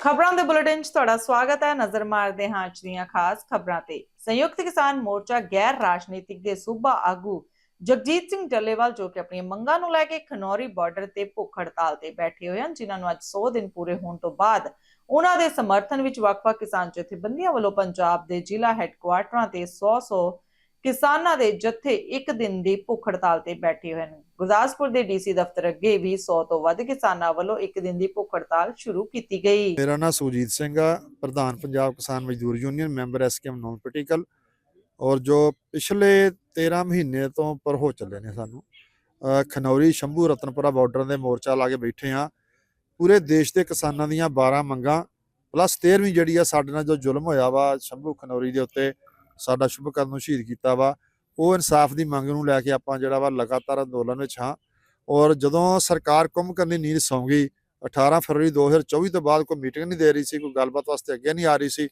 ਖਬਰਾਂ ਦੇ ਬੁਲੇਟਿਨ 'ਚ ਤੁਹਾਡਾ ਸਵਾਗਤ ਹੈ। ਨਜ਼ਰ ਮਾਰਦੇ ਹਾਂ ਅੱਜ ਦੀਆਂ ਖਾਸ ਖਬਰਾਂ ਤੇ। ਸੰਯੁਕਤ ਕਿਸਾਨ ਮੋਰਚਾ ਗੈਰ ਰਾਜਨੀਤਿਕ ਦੇ ਸੂਬਾ ਆਗੂ ਜਗਜੀਤ ਸਿੰਘ ਡੱਲੇਵਾਲ ਜੋ ਕਿ ਆਪਣੀਆਂ ਮੰਗਾਂ ਨੂੰ ਲੈ ਕੇ ਖਨੌਰੀ ਬਾਰਡਰ ਤੇ ਭੁੱਖ ਹੜਤਾਲ ਤੇ ਬੈਠੇ ਹੋਏ ਹਨ, ਜਿਨ੍ਹਾਂ ਨੂੰ ਅੱਜ 100 ਦਿਨ ਪੂਰੇ ਹੋਣ ਤੋਂ ਬਾਅਦ ਉਹਨਾਂ ਦੇ ਸਮਰਥਨ ਵਿੱਚ ਵੱਖ-ਵੱਖ ਕਿਸਾਨ ਜਥੇਬੰਦੀਆਂ ਵੱਲੋਂ ਪੰਜਾਬ ਦੇ ਜ਼ਿਲ੍ਹਾ ਹੈੱਡਕੁਆਰਟਰਾਂ ਤੇ 100-100 ਕਿਸਾਨਾਂ ਦੇ ਜਥੇ ਇੱਕ ਦਿਨ ਦੀ ਭੁੱਖ ਹੜਤਾਲ ਤੇ ਬੈਠੇ ਹੋਏ ਹਨ ਗੁਰਦਾਸਪੁਰ ਦੇ ਡੀਸੀ ਦਫ਼ਤਰ ਅੱਗੇ ਵੀ 100 ਤੋਂ ਵੱਧ ਕਿਸਾਨਾਂ ਵੱਲੋਂ ਇੱਕ ਦਿਨ ਦੀ ਭੁੱਖ ਹੜਤਾਲ ਸ਼ੁਰੂ ਕੀਤੀ ਗਈ। ਮੇਰਾ ਨਾਮ ਸੁਜੀਤ ਸਿੰਘ ਆ, ਪ੍ਰਧਾਨ Punjab Kisan Mazdoor union, member SKM non political ਔਰ ਜੋ ਪਿਛਲੇ 13 ਮਹੀਨੇ ਤੋਂ ਉੱਪਰ ਹੋ ਚੱਲੇ ਨੇ ਸਾਨੂੰ ਖਨੌਰੀ, ਸ਼ੰਭੂ, ਰਤਨਪੁਰਾ ਬਾਰਡਰ ਦੇ ਮੋਰਚਾ ਲਾ ਕੇ ਬੈਠੇ ਆ ਪੂਰੇ ਦੇਸ਼ ਦੇ ਕਿਸਾਨਾਂ ਦੀਆਂ 12 ਮੰਗਾਂ, ਪਲੱਸ 13ਵੀਂ ਜਿਹੜੀ ਆ ਸਾਡੇ ਨਾਲ ਜੋ ਜ਼ੁਲਮ ਹੋਇਆ ਵਾ ਸ਼ੰਭੂ, ਖਨੌਰੀ ਦੇ ਉੱਤੇ ਸਾਡਾ ਸ਼ੁਭਕਰਨ ਨੂੰ ਸ਼ਹੀਦ ਕੀਤਾ ਵਾ। ਉਹ ਇਨਸਾਫ ਦੀ ਮੰਗ ਨੂੰ ਲੈ ਕੇ ਆਪਾਂ ਜਿਹੜਾ ਵਾ ਲਗਾਤਾਰ ਅੰਦੋਲਨ ਵਿੱਚ ਹਾਂ। ਔਰ ਜਦੋਂ ਸਰਕਾਰ ਕੁੰਭ ਕਰਨੀ ਨੀਂਦ ਸੌਂ ਗਈ 18 ਫਰਵਰੀ 2024 ਤੋਂ ਬਾਅਦ ਕੋਈ ਮੀਟਿੰਗ ਨਹੀਂ ਦੇ ਰਹੀ ਸੀ, ਕੋਈ ਗੱਲਬਾਤ ਵਾਸਤੇ ਅੱਗੇ ਨਹੀਂ ਆ ਰਹੀ ਸੀ।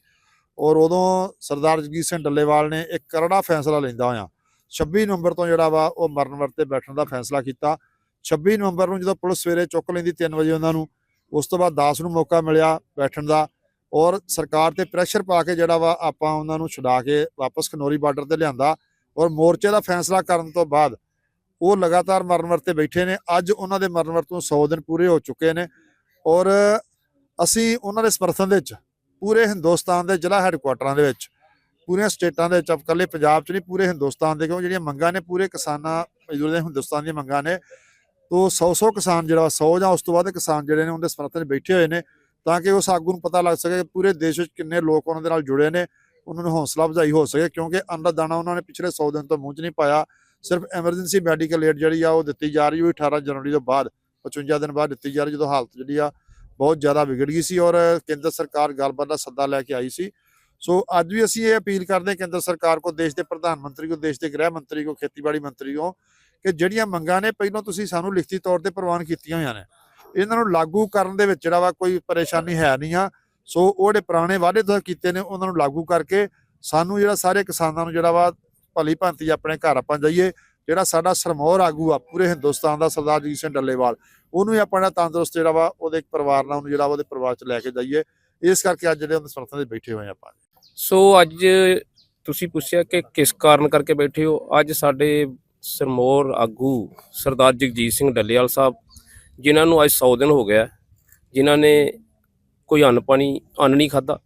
ਔਰ ਉਦੋਂ ਸਰਦਾਰ ਜਗੀਰ ਸਿੰਘ ਡੱਲੇਵਾਲ ਨੇ ਇੱਕ ਕਰੜਾ ਫੈਸਲਾ ਲੈਂਦਾ ਹੋਇਆ। 26 ਨਵੰਬਰ ਤੋਂ ਜਿਹੜਾ ਵਾ ਉਹ ਮਰਨ ਵਰਤੇ ਬੈਠਣ ਦਾ ਫੈਸਲਾ ਕੀਤਾ। 26 ਨਵੰਬਰ ਨੂੰ ਜਦੋਂ ਪੁਲਿਸ ਸਵੇਰੇ ਚੁੱਕ ਲੈਂਦੀ 3 ਵਜੇ ਉਹਨਾਂ ਨੂੰ, ਉਸ ਤੋਂ ਬਾਅਦ 10 ਨੂੰ ਮੌਕਾ ਮਿਲਿਆ ਬੈਠਣ ਦਾ। ਔਰ ਸਰਕਾਰ ਤੇ ਪ੍ਰੈਸ਼ਰ ਪਾ ਕੇ ਜਿਹੜਾ ਵਾ ਆਪਾਂ ਉਹਨਾਂ ਨੂੰ ਛੁਡਾ ਕੇ ਵਾਪਸ ਖਨੌਰੀ ਬਾਰਡਰ ਤੇ ਲਿਆਂਦਾ ਔਰ ਮੋਰਚੇ ਦਾ ਫੈਸਲਾ ਕਰਨ ਤੋਂ ਬਾਅਦ ਉਹ ਲਗਾਤਾਰ ਮਰਨ ਵਰਤੇ ਬੈਠੇ ਨੇ। ਅੱਜ ਉਹਨਾਂ ਦੇ ਮਰਨ ਵਰਤੋਂ 100 ਦਿਨ ਪੂਰੇ ਹੋ ਚੁੱਕੇ ਨੇ ਔਰ ਅਸੀਂ ਉਹਨਾਂ ਦੇ ਸਮਰਥਨ ਦੇ ਵਿੱਚ ਪੂਰੇ ਹਿੰਦੁਸਤਾਨ ਦੇ ਜ਼ਿਲ੍ਹਾ ਹੈੱਡਕੁਆਟਰਾਂ ਦੇ ਵਿੱਚ, ਪੂਰੀਆਂ ਸਟੇਟਾਂ ਦੇ ਵਿੱਚ ਇਕੱਲੇ ਪੰਜਾਬ 'ਚ ਨਹੀਂ, ਪੂਰੇ ਹਿੰਦੁਸਤਾਨ ਦੇ ਕਿਉਂ ਜਿਹੜੀਆਂ ਮੰਗਾਂ ਨੇ, ਪੂਰੇ ਕਿਸਾਨਾਂ ਮਜ਼ਦੂਰ ਦੇ ਹਿੰਦੁਸਤਾਨ ਦੀਆਂ ਮੰਗਾਂ ਨੇ। ਤੋਂ 100-100 ਕਿਸਾਨ ਜਿਹੜਾ 100 ਜਾਂ ਉਸ ਤੋਂ ਵੱਧ ਕਿਸਾਨ ਜਿਹੜੇ ਨੇ, ਉਹਦੇ ਸਮਰਥਨ 'ਚ ਬੈਠੇ ਹੋਏ ਨੇ। ਤਾਂ ਕਿ ਉਸ ਆਗੂ ਨੂੰ ਪਤਾ ਲੱਗ ਸਕੇ ਕਿ ਪੂਰੇ ਦੇਸ਼ ਵਿੱਚ ਕਿੰਨੇ ਲੋਕ ਉਹਨਾਂ ਦੇ ਨਾਲ ਜੁੜੇ ਨੇ, ਉਹਨਾਂ ਨੂੰ ਹੌਸਲਾ ਅਫਜ਼ਾਈ ਹੋ ਸਕੇ, ਕਿਉਂਕਿ ਅੰਨ ਦਾਣਾ ਉਹਨਾਂ ਨੇ ਪਿਛਲੇ 100 ਦਿਨ ਤੋਂ ਮੂੰਹ 'ਚ ਨਹੀਂ ਪਾਇਆ। ਸਿਰਫ ਐਮਰਜੈਂਸੀ ਮੈਡੀਕਲ ਏਡ ਜਿਹੜੀ ਆ ਉਹ ਦਿੱਤੀ ਜਾ ਰਹੀ ਉਹ 18 ਜਨਵਰੀ ਤੋਂ ਬਾਅਦ 55 ਦਿਨ ਬਾਅਦ ਦਿੱਤੀ ਜਾ ਰਹੀ ਜਦੋਂ ਹਾਲਤ ਜਿਹੜੀ ਆ ਬਹੁਤ ਜ਼ਿਆਦਾ ਵਿਗੜ ਗਈ ਸੀ ਔਰ ਕੇਂਦਰ ਸਰਕਾਰ ਗੱਲਬਾਤ ਦਾ ਸੱਦਾ ਲੈ ਕੇ ਆਈ ਸੀ। ਸੋ ਅੱਜ ਵੀ ਅਸੀਂ ਇਹ ਅਪੀਲ ਕਰਦੇ ਹਾਂ ਕੇਂਦਰ ਸਰਕਾਰ ਕੋ ਦੇਸ਼ ਦੇ ਪ੍ਰਧਾਨ ਮੰਤਰੀ ਕੋ ਦੇਸ਼ ਦੇ ਗ੍ਰਹਿ ਮੰਤਰੀ ਕੋ ਖੇਤੀਬਾੜੀ ਮੰਤਰੀ ਕੋ ਕਿ ਜਿਹੜੀਆਂ ਮੰਗਾਂ ਨੇ ਪਹਿਲਾਂ ਤੁਸੀਂ ਸਾਨੂੰ ਲਿਖਤੀ ਤੌਰ ਤੇ ਪ੍ਰਵਾਨ ਕੀਤੀਆਂ ਹੋਈਆਂ ਨੇ। ਇਹਨਾਂ ਨੂੰ ਲਾਗੂ ਕਰਨ ਦੇ ਵਿੱਚ ਜਿਹੜਾ ਵਾ ਕੋਈ ਪਰੇਸ਼ਾਨੀ ਹੈ ਨਹੀਂ ਆ। ਸੋ ਉਹ ਜਿਹੜੇ ਪੁਰਾਣੇ ਵਾਅਦੇ ਤੁਸੀਂ ਕੀਤੇ ਨੇ, ਉਹਨਾਂ ਨੂੰ ਲਾਗੂ ਕਰਕੇ ਸਾਨੂੰ ਜਿਹੜਾ ਸਾਰੇ ਕਿਸਾਨਾਂ ਨੂੰ ਜਿਹੜਾ ਵਾ ਭਲੀ ਭਾਂਤੀ ਆਪਣੇ ਘਰ ਆਪਾਂ ਜਾਈਏ, ਜਿਹੜਾ ਸਾਡਾ ਸਰਮੌਰ ਆਗੂ ਆ, ਪੂਰੇ ਹਿੰਦੁਸਤਾਨ ਦਾ ਸਰਦਾਰ ਜੀਤ ਸਿੰਘ ਡੱਲੇਵਾਲ, ਉਹਨੂੰ ਵੀ ਆਪਣਾ ਤੰਦਰੁਸਤ ਜਿਹੜਾ ਵਾ ਉਹਦੇ ਪਰਿਵਾਰ ਨਾਲ ਉਹਨੂੰ ਜਿਹੜਾ ਉਹਦੇ ਪਰਿਵਾਰ ਚ ਲੈ ਕੇ ਜਾਈਏ। ਇਸ ਕਰਕੇ ਅੱਜ ਜਿਹੜੇ ਉਹਦੇ ਸਮਰਥਨ ਦੇ ਬੈਠੇ ਹੋਏ ਆਪਾਂ। ਸੋ ਅੱਜ ਤੁਸੀਂ ਪੁੱਛਿਆ ਕਿ ਕਿਸ ਕਾਰਨ ਕਰਕੇ ਬੈਠੇ ਹੋ? ਅੱਜ ਸਾਡੇ ਸਰਮੌਰ ਆਗੂ ਸਰਦਾਰ ਜਗਜੀਤ ਸਿੰਘ ਡੱਲੇਵਾਲ ਸਾਹਿਬ ਜਿਨ੍ਹਾਂ ਨੂੰ ਅੱਜ 100 ਦਿਨ ਹੋ ਗਿਆ, ਜਿਨ੍ਹਾਂ ਨੇ ਕੋਈ ਅੰਨ ਪਾਣੀ, ਅੰਨ ਨਹੀਂ ਖਾਦਾ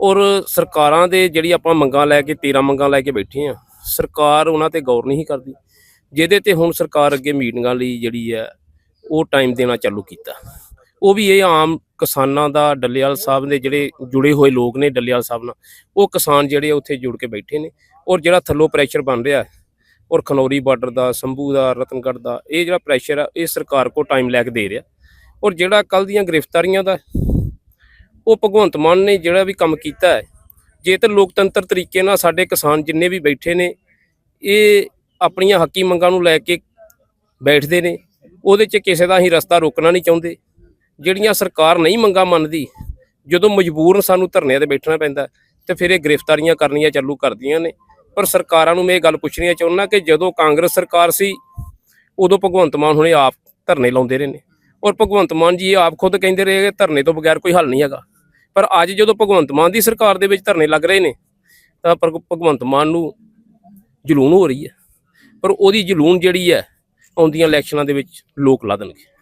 ਔਰ ਸਰਕਾਰਾਂ ਦੇ ਜਿਹੜੀ ਆਪਾਂ ਮੰਗਾਂ ਲੈ ਕੇ 13 ਮੰਗਾਂ ਲੈ ਕੇ ਬੈਠੇ ਆ ਸਰਕਾਰ ਉਹਨਾਂ ਤੇ ਗੌਰ ਨਹੀਂ ਕਰਦੀ। ਜਿਹਦੇ ਤੇ ਹੁਣ ਸਰਕਾਰ ਅੱਗੇ ਮੀਟਿੰਗਾਂ ਲਈ ਜਿਹੜੀ ਹੈ, ਉਹ ਟਾਈਮ ਦੇਣਾ ਚਾਲੂ ਕੀਤਾ। ਉਹ ਵੀ ਇਹ ਆਮ ਕਿਸਾਨਾਂ ਦਾ, ਡੱਲੇਵਾਲ ਸਾਹਿਬ ਦੇ ਜਿਹੜੇ ਜੁੜੇ ਹੋਏ ਲੋਕ ਨੇ, ਡੱਲੇਵਾਲ ਸਾਹਿਬ ਨਾਲ, ਉਹ ਕਿਸਾਨ ਜਿਹੜੇ ਉੱਥੇ ਜੁੜ ਕੇ ਬੈਠੇ ਨੇ। ਔਰ ਜਿਹੜਾ ਥੱਲੋਂ ਪ੍ਰੈਸ਼ਰ ਬਣ ਰਿਹਾ ਔਰ ਖਨੌਰੀ ਬਾਰਡਰ ਦਾ, ਸੰਭੂ ਦਾ, ਰਤਨਗੜ੍ਹ ਦਾ, ਇਹ ਜਿਹੜਾ ਪ੍ਰੈਸ਼ਰ ਆ, ਇਹ ਸਰਕਾਰ ਕੋ ਟਾਈਮ ਲੈ ਕੇ ਦੇ ਰਿਹਾ। ਔਰ ਜਿਹੜਾ ਕੱਲ ਦੀਆਂ ਗ੍ਰਿਫਤਾਰੀਆਂ ਦਾ, ਉਹ ਭਗਵੰਤ ਮਾਨ ਨੇ ਜਿਹੜਾ ਵੀ ਕੰਮ ਕੀਤਾ ਹੈ, ਜੇ ਤੇ ਲੋਕਤੰਤਰ ਤਰੀਕੇ ਨਾਲ ਸਾਡੇ ਕਿਸਾਨ ਜਿੰਨੇ ਵੀ ਬੈਠੇ ਨੇ, ਇਹ ਆਪਣੀਆਂ ਹੱਕੀ ਮੰਗਾਂ ਨੂੰ ਲੈ ਕੇ ਬੈਠਦੇ ਨੇ, ਉਹਦੇ 'ਚ ਕਿਸੇ ਦਾ ਅਸੀਂ ਰਸਤਾ ਰੋਕਣਾ ਨਹੀਂ ਚਾਹੁੰਦੇ। ਜਿਹੜੀਆਂ ਸਰਕਾਰ ਨਹੀਂ ਮੰਗਾਂ ਮੰਨਦੀ, ਜਦੋਂ ਮਜਬੂਰਨ ਸਾਨੂੰ ਧਰਨਿਆਂ ਤੇ ਬੈਠਣਾ ਪੈਂਦਾ, ਤੇ ਫਿਰ ਇਹ ਗ੍ਰਿਫਤਾਰੀਆਂ ਕਰਨੀਆਂ ਚਾਲੂ ਕਰਦੀਆਂ ਨੇ। ਪਰ ਸਰਕਾਰਾਂ ਨੂੰ ਮੈਂ ਇਹ ਗੱਲ ਪੁੱਛਣੀ ਚਾਹੁੰਦਾ ਕਿ ਜਦੋਂ ਕਾਂਗਰਸ ਸਰਕਾਰ ਸੀ, ਉਦੋਂ ਭਗਵੰਤ ਮਾਨ ਹੁਣੇ ਆਪ ਧਰਨੇ ਲਾਉਂਦੇ ਰਹੇ ਨੇ। ਔਰ ਭਗਵੰਤ ਮਾਨ ਜੀ ਇਹ ਆਪ ਖੁਦ ਕਹਿੰਦੇ ਰਹੇ ਕਿ ਧਰਨੇ ਤੋਂ ਬਗੈਰ ਕੋਈ ਹੱਲ ਨਹੀਂ ਹੈਗਾ। ਪਰ ਅੱਜ ਜਦੋਂ ਭਗਵੰਤ ਮਾਨ ਦੀ ਸਰਕਾਰ ਦੇ ਵਿੱਚ ਧਰਨੇ ਲੱਗ ਰਹੇ ਨੇ, ਤਾਂ ਪਰ ਭਗਵੰਤ ਮਾਨ ਨੂੰ ਜਲੂਣ ਹੋ ਰਹੀ ਹੈ। ਪਰ ਉਹਦੀ ਜਲੂਣ ਜਿਹੜੀ ਹੈ, ਆਉਂਦੀਆਂ ਇਲੈਕਸ਼ਨਾਂ ਦੇ ਵਿੱਚ ਲੋਕ ਲਾ ਦੇਣਗੇ।